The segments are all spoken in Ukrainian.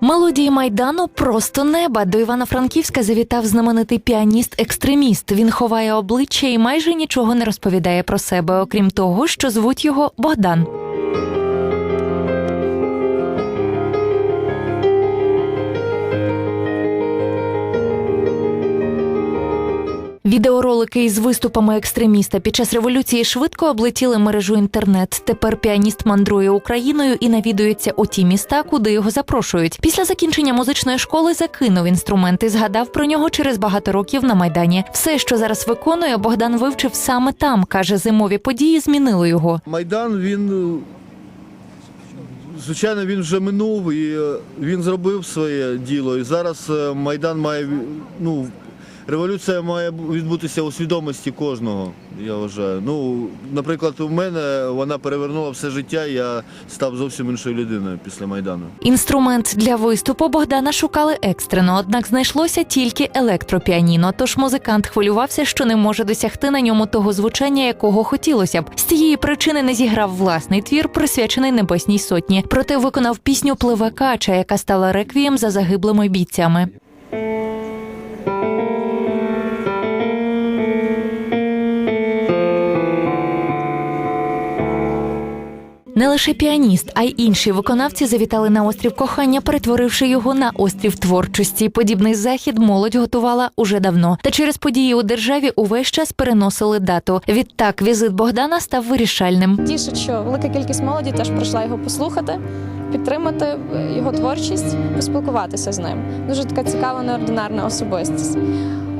Мелодії майдану просто неба. До Івано-Франківська завітав знаменитий піаніст-екстреміст. Він ховає обличчя і майже нічого не розповідає про себе, окрім того, що звуть його Богдан. Відеоролики із виступами екстреміста під час революції швидко облетіли мережу інтернет. Тепер піаніст мандрує Україною і навідується у ті міста, куди його запрошують. Після закінчення музичної школи закинув інструмент і згадав про нього через багато років на майдані. Все, що зараз виконує, Богдан вивчив саме там. каже, зимові події змінили його. Майдан він. е, Звичайно, він вже минув і е, він зробив своє діло. І зараз е, Майдан має ну, революція має відбутися у свідомості кожного. Я вважаю. Ну, наприклад, у мене вона перевернула все життя. Я став зовсім іншою людиною після майдану. Інструмент для виступу Богдана шукали екстрено, однак знайшлося тільки електропіаніно. Тож музикант хвилювався, що не може досягти на ньому того звучання, якого хотілося б. З цієї причини не зіграв власний твір, присвячений небесній сотні. Проте виконав пісню Пливе кача, яка стала реквієм за загиблими бійцями. Не лише піаніст, а й інші виконавці завітали на острів кохання, перетворивши його на острів творчості. Подібний захід молодь готувала уже давно. Та через події у державі увесь час переносили дату. Відтак візит Богдана став вирішальним. Тішить, що велика кількість молоді теж прийшла його послухати, підтримати е, його творчість, поспілкуватися з ним. Дуже така цікава, неординарна особистість.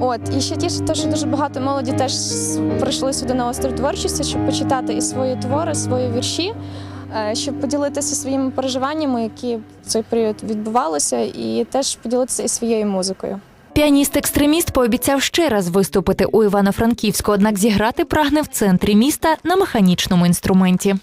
От і ще тішить те, що дуже багато молоді теж прийшли сюди на острів творчості, щоб почитати і свої твори, свої вірші, е, щоб поділитися своїми переживаннями, які в цей період відбувалися, і теж поділитися і своєю музикою. Піаніст-екстреміст пообіцяв ще раз виступити у Івано-Франківську, однак зіграти прагне в центрі міста на механічному інструменті.